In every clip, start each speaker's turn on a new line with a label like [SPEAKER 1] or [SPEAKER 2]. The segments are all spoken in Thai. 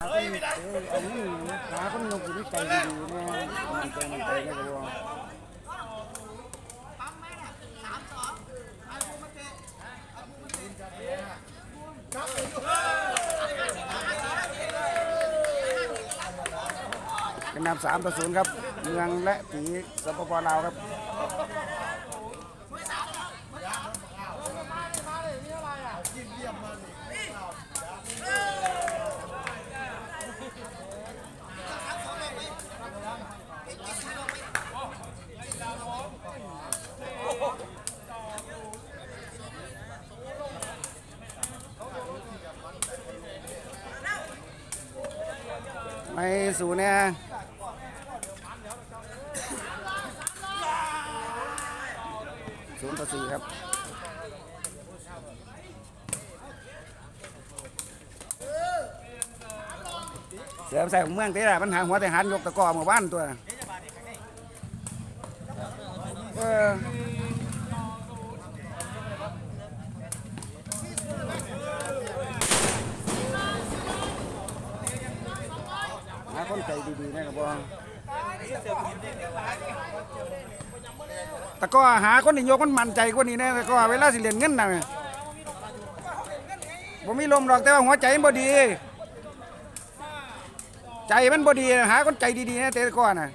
[SPEAKER 1] คนเอ้ยอันนี้หาคนยกอยู่ใจดีๆแน่มันใจมันใจได้ก็บ่เป็นนำสามต่อศูนย์ครับ เมืองและผีสปปลาวครับ ไม่ศูนย์เนี่ยศูนย์ต่อสี่ครับเสือใส่ของเมืองตีแหละปัญหาหัวแต่หันยกตะกอเมื่อวานตัวเออ คนใจดีๆนะครับบอตะกร้อหาคนที่ยกมันมั่นใจกว่านี้นะตะกร้อเวลาสิเรียนเงินน่ะผมมีลมหรอกแต่ว่าหัวใจมันบ่ดี ใจมันบ่ดีหาคนใจดีๆนะแต่ก่อนนะ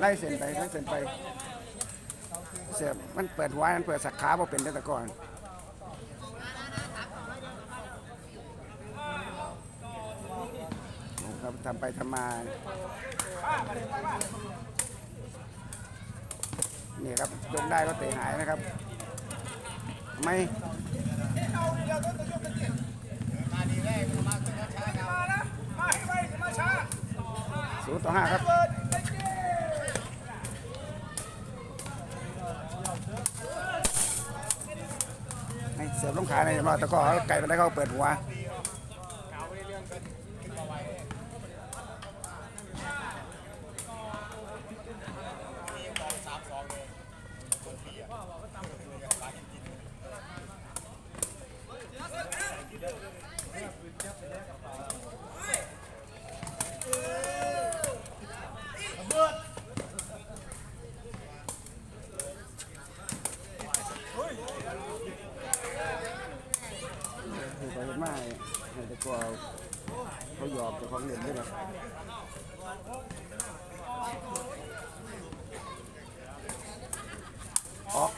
[SPEAKER 1] ไล่เส้นไปไล่เส้นไป เสียบมันเปิดหัวมันเปิดสักขาบ่เป็นแต่ก่อนครับทำไปทำมานี่ครับยกได้ก็เตะหายนะครับไม่ศูนย์ต่อห้าครับ เสียบลงขาในมาตะกร้อไก่ไปได้เขาเปิดหัว คือไปเห็นมาให้ให้แตะกร้อเขาหยอกเจ้าของเล่นด้วยแบบออก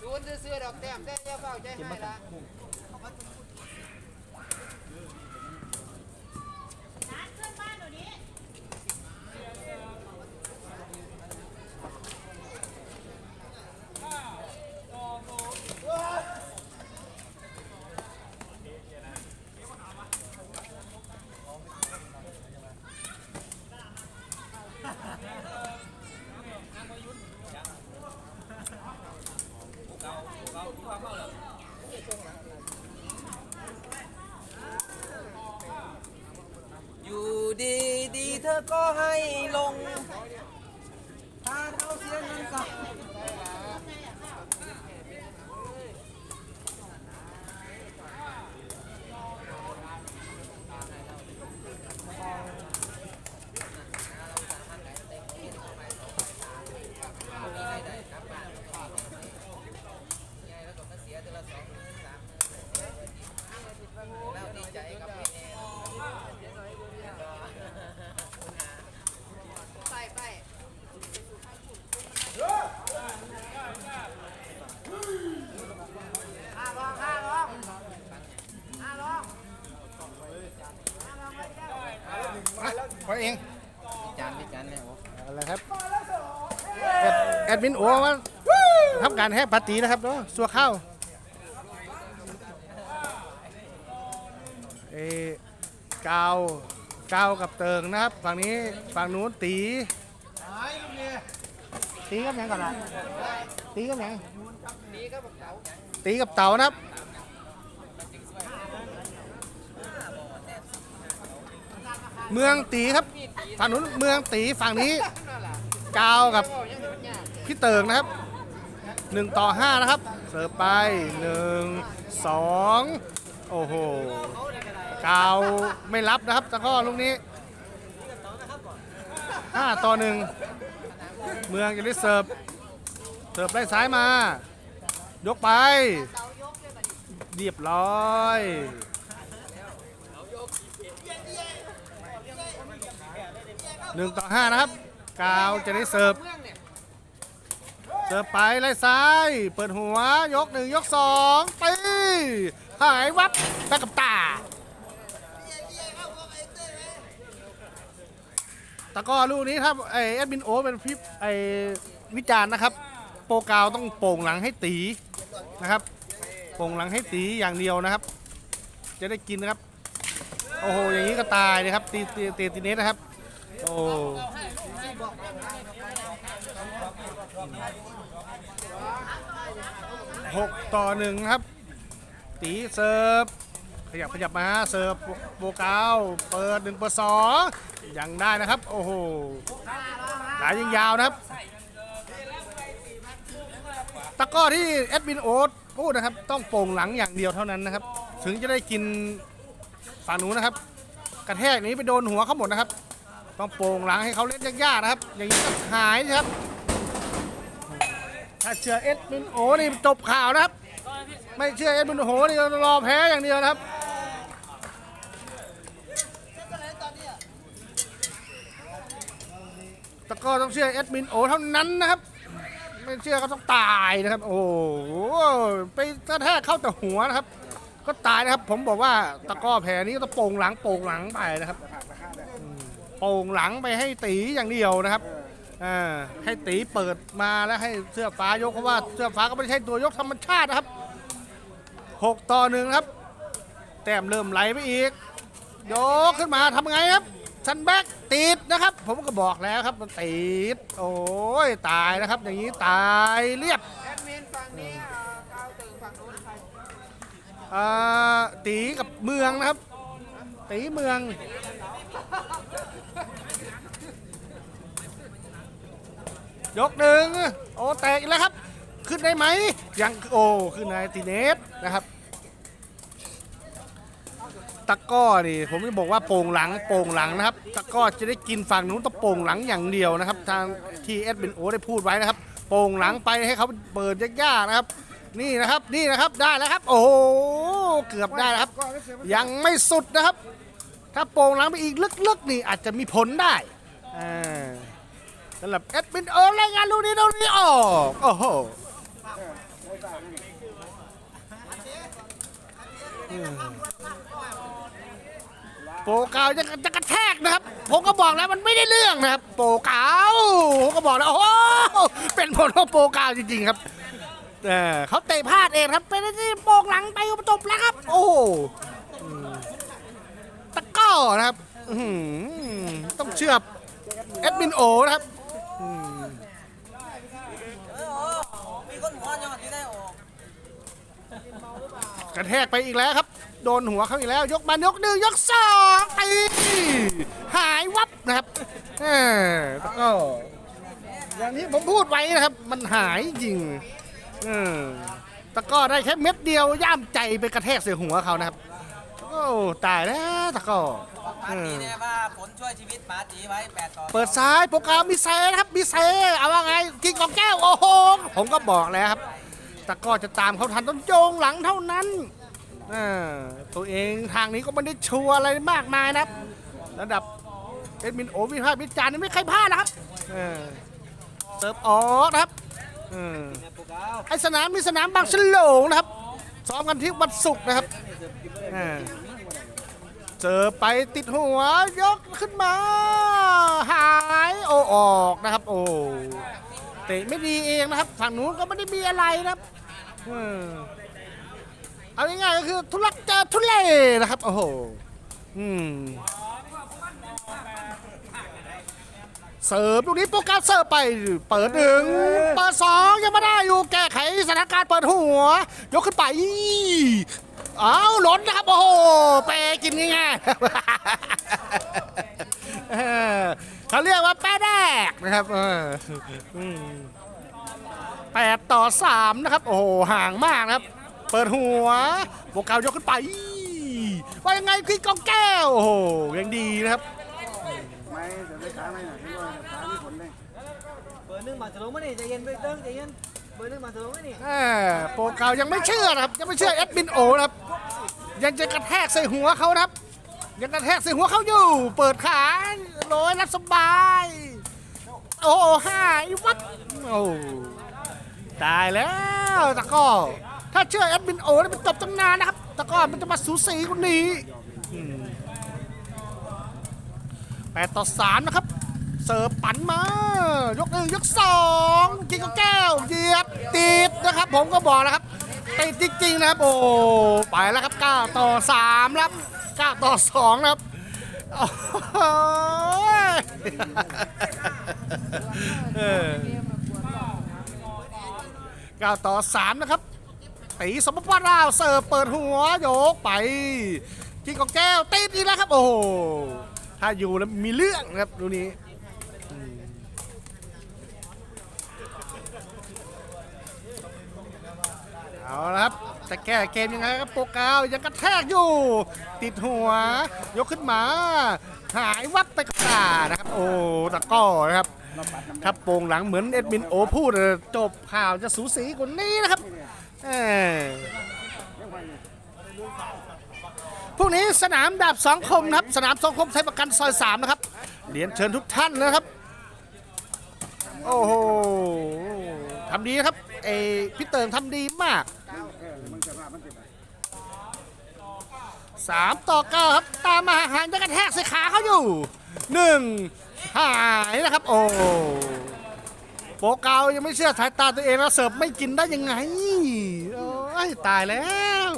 [SPEAKER 2] ศูนย์ ซื้อๆดอกแต้มแต่อย่าเฝ้าใจให้ละ อยู่ดีดีๆ เธอก็ให้ลง ถ้าเราเสียเงินกับ
[SPEAKER 1] เข
[SPEAKER 3] อเอง
[SPEAKER 2] จานพี่จานเนี่ยโอ้
[SPEAKER 3] อะไรครับแอ ดแอดมินโอว่าทำการแฮกปาร์ตีนะครับเนาะสัวข้าวเอกาวกาวกับเติงนะครับ ฝั่งนี้ฝั่งนู้นตีตีกับหยังก่อนนะตีกับหยังตีกับเต่านะครับเมืองตีครับ ฝั่งนู้นเมืองตีฝั่งนี้ กาวกับ พี่เติงนะครับหนึ่งต่อห้านะครับ เสิร์ฟไปหนึ่งสองโอ้โหกาวไม่รับนะครับตะก้อลูกนี้ห้าต่อหนึ่งเมืองจะได้เสิร์ฟ เสิร์ฟไล่ซ้ายมา ยกไป เรียบร้อยหนึ่งต่อห้านะครับ กาวจะได้เสิร์ฟ เสิร์ฟไปไล่ซ้าย เปิดหัวยกหนึ่งยกสองตีหายวับแบกกับตา ตะก้อลูกนี้ครับไอแอดมินโอเป็นพิไอวิจารณ์นะครับ โปรกาวต้องโป่งหลังให้ตีนะครับ โป่งหลังให้ตีอย่างเดียวนะครับ จะได้กินนะครับ โอ้โห อย่างนี้ก็ตายเลยครับ ตีตีตีตีเนสนะครับ โอ้ หกต่อหนึ่งครับ ตีเสิร์ฟ ขยับขยับมาเสิร์ฟโปโปรกาวเปิดหนึ่งเปิดสองยังได้นะครับ โอ้โหหลายยิงยาวนะครับ ตะก้อที่แอดมินโอ๊ตพูดนะครับ ต้องโป่งหลังอย่างเดียวเท่านั้นนะครับ ถึงจะได้กินฝั่งนู้นนะครับ กระแทกนี้ไปโดนหัวเขาหมดนะครับ ต้องโป่งหลังให้เขาเล่นยากๆนะครับ อย่างนี้ก็หายนะครับ ถ้าเชื่อเอ็ดมินโอนี่จบข่าวนะครับ ไม่เชื่อเอ็ดมินโอนี่รอแพ้อย่างเดียวนะครับต่ก็ต้องเชื่อเอ็ดมินโอเท่านั้นนะครับ ไม่เชื่อก็ต้องตายนะครับ โอ้โหไปกระแทกเข้าแต่หัวนะครับ ก็ตายนะครับ ผมบอกว่าตะก้อแพ้นี้ก็ต้องโป่งหลังโป่งหลังไปนะครับโป่งหลังไปให้ตีอย่างเดียวนะครับ อ่าให้ตีเปิดมาแล้วให้เสื้อฟ้ายกเพราะว่าเสื้อฟ้าก็ไม่ใช่ตัวยกธรรมชาตินะครับหกต่อหนึ่งครับ แต้มเริ่มไหลไปอีก ยกขึ้นมาทำไงครับซันแบ็กติดนะครับ ผมก็บอกแล้วครับมันติด โอ้ยตายนะครับ อย่างนี้ตายเรียบ
[SPEAKER 2] แอดมินฝั่งนี้อ่าตึงฝั่งนู้นใคร
[SPEAKER 3] อ่าตีกับเมืองนะครับ ตีเมือง ยกหนึ่งโอ้แตกอีกแล้วครับ ขึ้นได้ไหมยังโอ้ขึ้นในตีเนสนะครับตะก้อนี่ผมจะบอกว่าโป่งหลังโป่งหลังนะครับตะก้อจะได้กินฝั่งนู้นต้องโป่งหลังอย่างเดียวนะครับ ทางทีเอสเบนโอได้พูดไว้นะครับ โป่งหลังไปให้เขาเปิดยากๆนะครับ นี่นะครับนี่นะครับได้แล้วครับ โอ้โหเกือบได้แล้วครับ ยังไม่สุดนะครับ ถ้าโป่งหลังไปอีกลึกๆนี่อาจจะมีผลได้อ่า สำหรับเอ็ดมินโอรายงานลูกนี้ลูกนี้ออกโอ้โหโปรกาวจะจะกระแทกนะครับ ผมก็บอกแล้วมันไม่ได้เรื่องนะครับ โปรกาวผมก็บอกแล้วโอ้โหเป็นผลของโปรกาวจริงๆครับเออเขาเตะพลาดเองครับเป็นที่โป่งหลังไปจบแล้วครับ โอ้โหตะก้อนะครับอื้อหือต้องเชื่อเอ็ดมินโอนะครับอืม
[SPEAKER 2] เออโอ้มีคนหัวจังหวัดที่ได้โอ้
[SPEAKER 3] กระแทกไปอีกแล้วครับ โดนหัวเขาอีกแล้ว ยกมายกหนึ่งยกสองตีหายวับนะครับเออแล้วก็อย่างที่ผมพูดไว้นะครับ มันหายจริงเออตะกร้อได้แค่เม็ดเดียวย่ามใจไปกระแทกใส่หัวเขานะครับ โอ้ตายแล้วตะกร้อ
[SPEAKER 2] ปาจีเนี่ยว่าผลช่วยชีวิตปาจีไว้แปดต่อ
[SPEAKER 3] เปิดซ้ายโปรแกรมมีเซนะครับมีเซเอาว่าไงกิงของแก้วโอ้โหผมก็บอกแล้วครับ ตะก้อจะตามเขาทันต้องโยงหลังเท่านั้นตัวเองทางนี้ก็ไม่ได้ชัวร์อะไรมากมายนะครับ ระดับเอ็ดมินโอวิพาพวิจารณ์นี่ไม่เคยพลาดนะครับเติบออนะครับไอสนามมีสนามบางฉลงนะครับซ้อมกันที่วันศุกร์นะครับเจอไปติดหัวยกขึ้นมา หายโอออกนะครับ โอ้เตะไม่ดีเองนะครับ ฝั่งนู้นก็ไม่ได้มีอะไรนะครับ เออเอาง่ายๆก็คือทุลักเจอทุเลนะครับ โอ้โห อืมเสิร์ฟลูกนี้โปรแกรมเสิร์ฟไปเปิดหนึ่งเปิดสองยังไม่ได้อยู่แก้ไขสถานการณ์เปิดหัว ยกขึ้นไปอ้าวหล้นนะครับ โอ้โหเปกินง่ายๆเออเขาเรียกว่าแป้แดกนะครับ เอออืมแปดต่อสามนะครับ โอ้โหห่างมากนะครับ เปิดหัวโปรแกรมยกขึ้นไป ว่ายังไงพี่กองแก้ว โอ้โหยังดีนะครับ
[SPEAKER 1] ไม่เดี๋ยวไปขาไม่หน่อยไม่รู้ว่าขามีผลเลย
[SPEAKER 2] เบอร์หนึ่งบาทจะลงไหมนี่ใจเย็นไปเติ้งใจเย็นเบอร์หนึ่งบาทจะลงไหมนี่
[SPEAKER 3] แหมโปรเกายังไม่เชื่อนะครับ ยังไม่เชื่อเอ็ดมินโอนะครับ ยังจะกระแทกใส่หัวเขานะครับ ยังกระแทกใส่หัวเขาอยู่ เปิดขาโรยรับสบาย โอ้ห้าอีวัดโอ้ ตายแล้วตะก้อถ้าเชื่อเอ็ดมินโอนี่มันจบตั้งนานนะครับตะก้อมันจะมาสูสีกว่านี้แปดต่อสามนะครับ เสิร์ฟปั่นมา ยกหนึ่งยกสองกินกับแก้วเหยียบติดนะครับ ผมก็บอกแล้วครับติดจริงๆนะครับโอ้ไปแล้วครับ9ต่อ3ครับ9ต่อ2นะครับโอ้ย เออ9ต่อ 3 นะครับ ตีสมบัติราวเสิร์ฟเปิดหัวโยกไปกินกับแก้วติดอีกแล้วครับ โอ้โหถ้าอยู่แล้วมีเรื่องนะครับดูนี้เอาละครับจะแก้เกมยังไงครับโปรกาวยังกระแทกอยู่ ติดหัว ยกขึ้นมา หายวับไปกับตานะครับ โอ้ตะก้อนะครับ ถ้าโป่งหลังเหมือนเอ็ดมินโอพูดจบข่าวจะสูสีกว่านี้นะครับพรุ่งนี้สนามดาบสองคมนะครับ สนามสองคมไทยประกันซอยสามนะครับเรียนเชิญทุกท่านนะครับ โอ้โหทำดีครับเอพี่เติงทำดีมากสามต่อเก้าครับ ตามมาห่างจะกระแทกใส่ขาเขาอยู่หนึ่ง หายนะครับ โอ้โปเกายังไม่เชื่อสายตาตัวเองแล้วเสิร์ฟไม่กินได้ยังไงโอ้ยตายแล้ว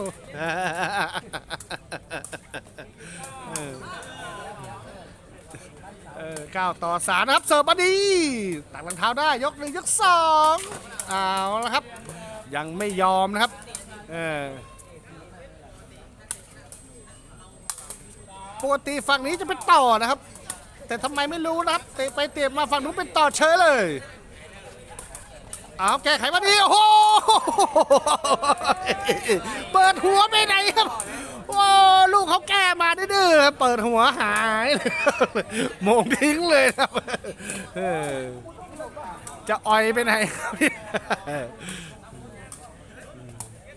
[SPEAKER 3] เออก้าวต่อสามนะครับเสิร์ฟมาดีตักรองเท้าได้ยกหนึ่งยกสองเอาละครับ ยังไม่ยอมนะครับเออปกติฝั่งนี้จะเป็นต่อนะครับ แต่ทำไมไม่รู้นะครับเตะไปเตะมาฝั่งนู้นเป็นต่อเฉยเลยเอาแก้ไขมาดีโอ้โหเปิดหัวไปไหนครับโอ้ลูกเขาแก้มาดื้อเปิดหัวหายเลยโมงทิ้งเลยครับจะอ่อยไปไหนครับเนี่ย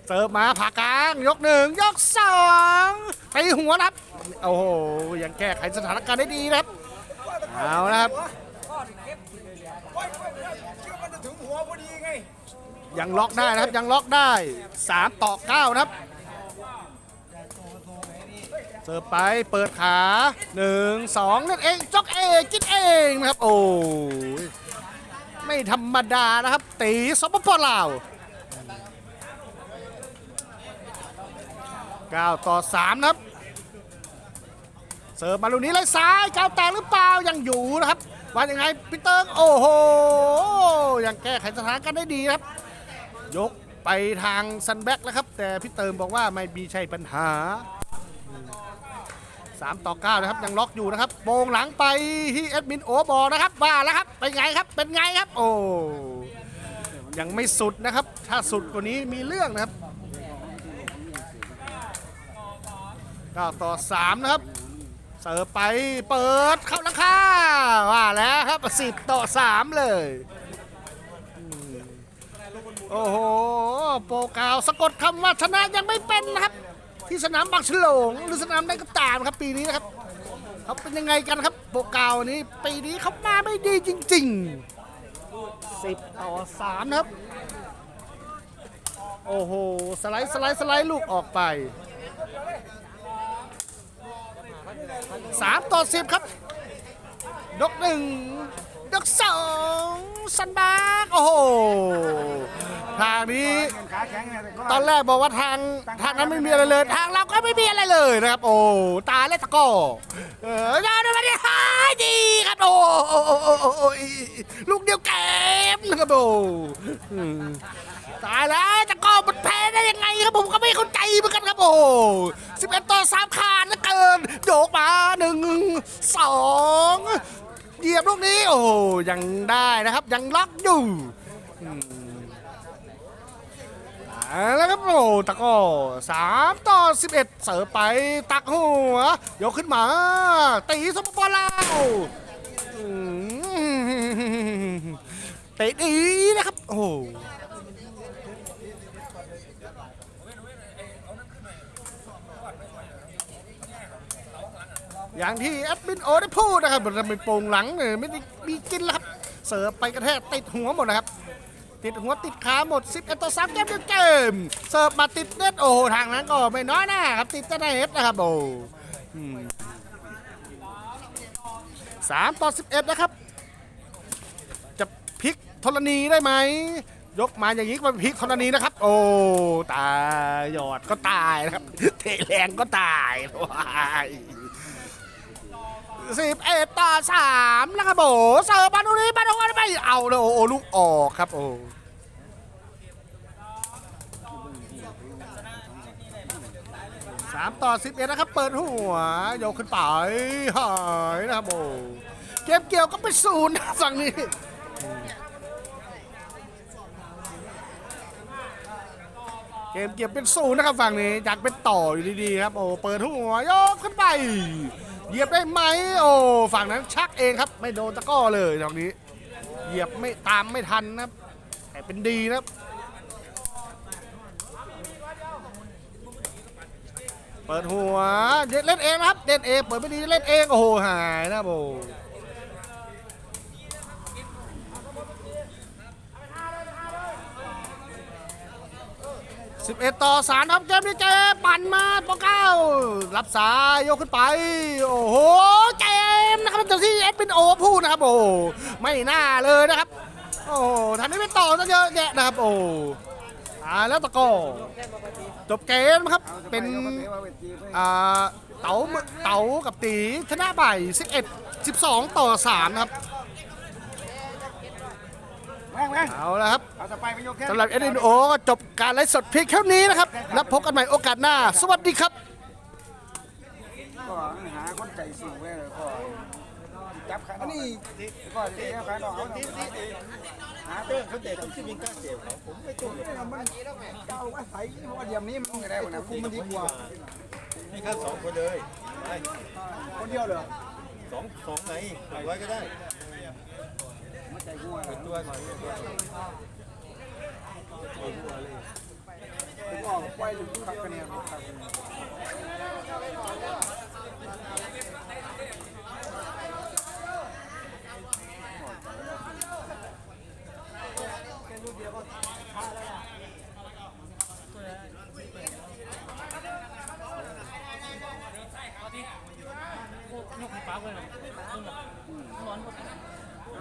[SPEAKER 3] เสิร์ฟมาผ่ากลางยกหนึ่งยกสองไปหัวครับโอ้โหยังแก้ไขสถานการณ์ได้ดีครับ เอานะครับ ยังล็อกได้นะครับ ยังล็อกได้ 3 ต่อ 9 นะครับ เสิร์ฟไปเปิดขา 1 2 นั่นเองจอกเองกินเองนะครับ โอ้ยไม่ธรรมดานะครับ ตีสปปลาว9ต่อ 3 นะครับ เสิร์ฟมาลูกนี้เลยซ้ายก้าวแตงหรือเปล่ายังอยู่นะครับว่ายังไงพีเติงโอ้โหยังแก้ไขสถานการณ์ได้ดีครับ ยกไปทางซันแบ็กแล้วครับ แต่พี่เติมบอกว่าไม่มีใช่ปัญหา 3 ต่อ 9 นะครับ ยังล็อกอยู่นะครับโปงหลังไปที่แอดมินโอบอนะครับว่าแล้วครับเป็นไงครับเป็นไงครับ โอ้ยังไม่สุดนะครับ ถ้าสุดกว่านี้มีเรื่องนะครับ9ต่อ 3 นะครับ เสิร์ฟไปเปิดเข้าราคาว่าแล้วครับ10ต่อ3เลย โอ้โห โปรกาวสะกดคำว่าชนะยังไม่เป็นนะครับ ที่สนามบางฉลงหรือสนามใดก็ตามครับปีนี้นะครับเขาเป็นยังไงกันครับโปรกาวนี้ปีนี้เขามาไม่ดีจริงๆ10ต่อ3นะครับ โอ้โห สไลด์สไลด์สไลด์ลูกออกไป 3ต่อ10ครับยกหนึ่งยกสองซันบากโอ้โหทางนี้
[SPEAKER 1] ต
[SPEAKER 3] อนแรกบอกว่าทางทางนั้นไม่มีอะไรเลย ทางเราก็ไม่มีอะไรเลยนะครับ โอ้ตาเล่นตะก้อเออยาวมาดิฮายดีครับโอ้โอ้โอ้โอ้โอ้โอ้ลูกเดียวเกมนะครับโอ้ ตายแล้วตะกร้อมันแพ้ได้ยังไงครับผมก็ไม่เข้าใจเหมือนกันครับโอ้สิบเอ็ดต่อสามขาดเหลือเกินโยกมาหนึ่งสองเหยียบลูกนี้โอ้ยังได้นะครับยังล็อกอยู่แล้วครับโอ้ตะก้สามต่อสิบเอ็ดเสิร์ฟไปตักหัวยกขึ้นมา ตีสมบอลลาวเตะดีนะครับ โอ้ อย่างที่แอดมินโอได้พูดนะครับมันเป็นโป่งหลังเนี่ยไม่ได้มีกินแล้วครับ เสิร์ฟไปกระแทกติดหัวหมดนะครับ ติดหัวติดขาหมด 11 ต่อ3เกมด้วเกม เสิร์ฟมาติดเน็ตโอ้โหทางนั้นก็ไม่น้อยหน้าครับ ติดแต่ในเน็ตนะครับโอ้สามต่อ11นะครับ จะพลิกธรณีได้ไหม ยกมาอย่างนี้ก็เป็นพลิกธรณีนะครับ โอ้ ตาย หยอดก็ตายนะครับ เทแรงก็ตายว้าย สิบเอ็ดต่อสามนะครับโอ้เสิร์ฟมาตรงนี้มาตรงนี้ไม่เอาเลยโอ้โอ้ลูกออกครับโอ้สามต่อสิบเอ็ดนะครับ เปิดหัวโยกขึ้นไปหายนะครับโอ้เกมเกี่ยวก็เป็นศูนย์นะฝั่งนี้เกมเก็บเป็นศูนย์นะครับฝั่งนี้อยากเป็นต่ออยู่ดีๆครับโอ้เปิดหัวโยกขึ้นไป เหยียบได้ไหมโอ้ฝั่งนั้นชักเองครับ ไม่โดนตะก้อเลยตรงนี้ เหยียบไม่ตามไม่ทันนะครับ แต่เป็นดีนะครับ เปิดหัวเล่นเองนะครับเล่นเองเปิดไม่ดีเล่นเองโอ้โหหายนะบโบ เอ็ดต่อสามครับเกมนี้เจปั่นมาปอเก้ารับสายยกขึ้นไป โอ้โหเกมนะครับจากที่เอสเป็นโอพูดนะครับโอ้ไม่น่าเลยนะครับ โอ้ทันนี้เป็นต่อซะเยอะแยะนะครับ โอ้อ่าแล้วตะโกจบเกมครับ
[SPEAKER 1] เป็
[SPEAKER 3] น
[SPEAKER 1] เอาไปเตะเอาไปตีไป
[SPEAKER 3] อ่าเต๋าเต๋ากับตีชนะไป11 12 ต่อ3นะครับ
[SPEAKER 1] แม่งแม่ง
[SPEAKER 3] เอาละครับ
[SPEAKER 1] เอาสไปไปยกแค่
[SPEAKER 3] สำหรับ n อ o ก็จบการไลฟ์สดเพียงแค่นี้นะครับ แล้วพบกันใหม่โอกาสหน้า สวัสดีครับ
[SPEAKER 1] ก็หาคนใจสูงไว้เลยก็จับขาอันนี้ก็เตะขาหนอกเอาตีตีหาเต้เขาเตะที่มีการเตะเขาผมไม่ตุ้มมันเจ้าว่าใส่เพราะว่าเดียมนี้มันไม่ได้หมดนะคุมมันดีกว่า
[SPEAKER 4] มีแค่สองคนเลยได้
[SPEAKER 1] คนเดียวเหรอ
[SPEAKER 4] สองสองไหนหนึ่งร้อยก็ได้
[SPEAKER 1] ผมออกไปหรือตับคะแนนตักคะแนน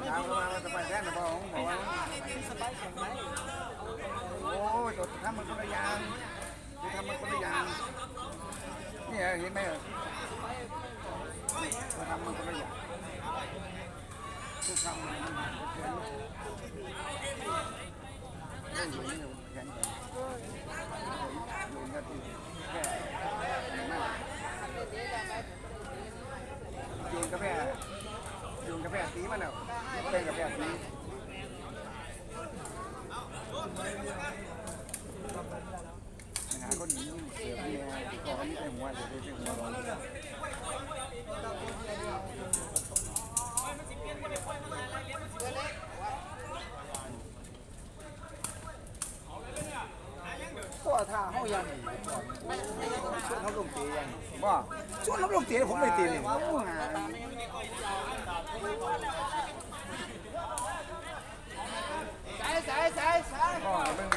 [SPEAKER 1] ถามว่าสบายแค่ไหนพ่อผมบอกว่าโอ้ยตัวทำมันคนละอย่างที่ทำมันคนละอย่างเนี่ยเห็นไหมตัวทำมันคนละอย่างทุกคำมันแข็งเรื่องอย่างนี้แข็งแข็งโดนกันแค่ยืนกาแฟยืนกาแฟตีมันแล้วเป็นกาแฟตี ตัวท่าเขายันชวนเขาลงเตียงว่าชวนเขาลงเตียงผมไม่ตีเลยใส่ใส่ใส่ใส่